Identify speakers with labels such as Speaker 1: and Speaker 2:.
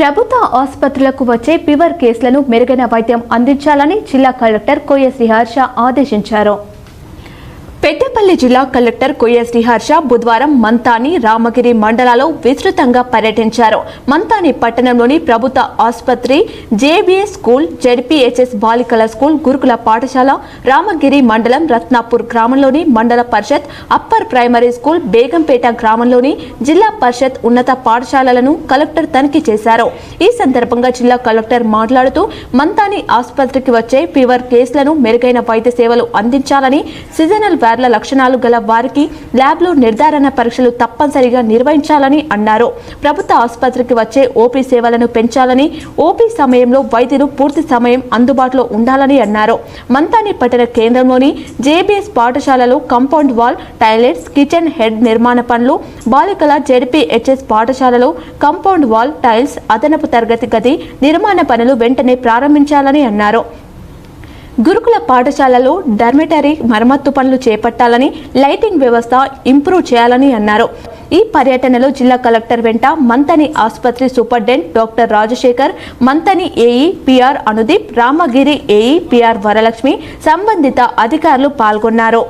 Speaker 1: ప్రభుత్వ ఆసుపత్రులకు వచ్చే ఫీవర్ కేసులను మెరుగైన వైద్యం అందించాలని జిల్లా కలెక్టర్ కోయ శ్రీహర్ష ఆదేశించారు. పెద్దపల్లి జిల్లా కలెక్టర్ కొయ్యశ్రీ హర్ష బుధవారం మంతాని రామగిరి మండలాల్లో విస్తృతంగా పర్యటించారు. మంతాని పట్టణంలోని ప్రభుత్వ ఆసుపత్రి జేబీఎస్ స్కూల్ జెడ్పీహెచ్ఎస్ బాలికల స్కూల్ గురుకుల పాఠశాల రామగిరి మండలం రత్నాపూర్ గ్రామంలోని మండల పరిషత్ అప్పర్ ప్రైమరీ స్కూల్ బేగంపేట గ్రామంలోని జిల్లా పరిషత్ ఉన్నత పాఠశాలలను కలెక్టర్ తనిఖీ చేశారు. ఈ సందర్భంగా జిల్లా కలెక్టర్ మాట్లాడుతూ మంతాని ఆసుపత్రికి వచ్చే ఫీవర్ కేసులను మెరుగైన వైద్య సేవలు అందించాలని సీజనల్ వ్యాధుల లక్షణాలు గల వారికి ల్యాబ్లో నిర్ధారణ పరీక్షలు తప్పనిసరిగా నిర్వహించాలని అన్నారు. ప్రభుత్వ ఆసుపత్రికి వచ్చే ఓపీ సేవలను పెంచాలని ఓపీ సమయంలో వైద్యులు పూర్తి సమయం అందుబాటులో ఉండాలని అన్నారు. మంతాని పట్టణ కేంద్రంలోని జేబీఎస్ పాఠశాలలో compound wall toilets kitchen head నిర్మాణ పనులు బాలికల జెడ్పీహెచ్ఎస్ పాఠశాలలో కంపౌండ్ వాల్ టైల్స్ అదనపు తరగతి గది నిర్మాణ పనులు వెంటనే ప్రారంభించాలని అన్నారు. గురుకుల పాఠశాలలో డర్మిటరీ మరమ్మత్తు పనులు చేపట్టాలని లైటింగ్ వ్యవస్థ ఇంప్రూవ్ చేయాలని అన్నారు. ఈ పర్యటనలో జిల్లా కలెక్టర్ వెంట మంతని ఆసుపత్రి superintendent doctor Rajasekhar Manthani AE PR Anudeep Ramagiri AE PR Varalakshmi సంబంధిత అధికారులు పాల్గొన్నారు.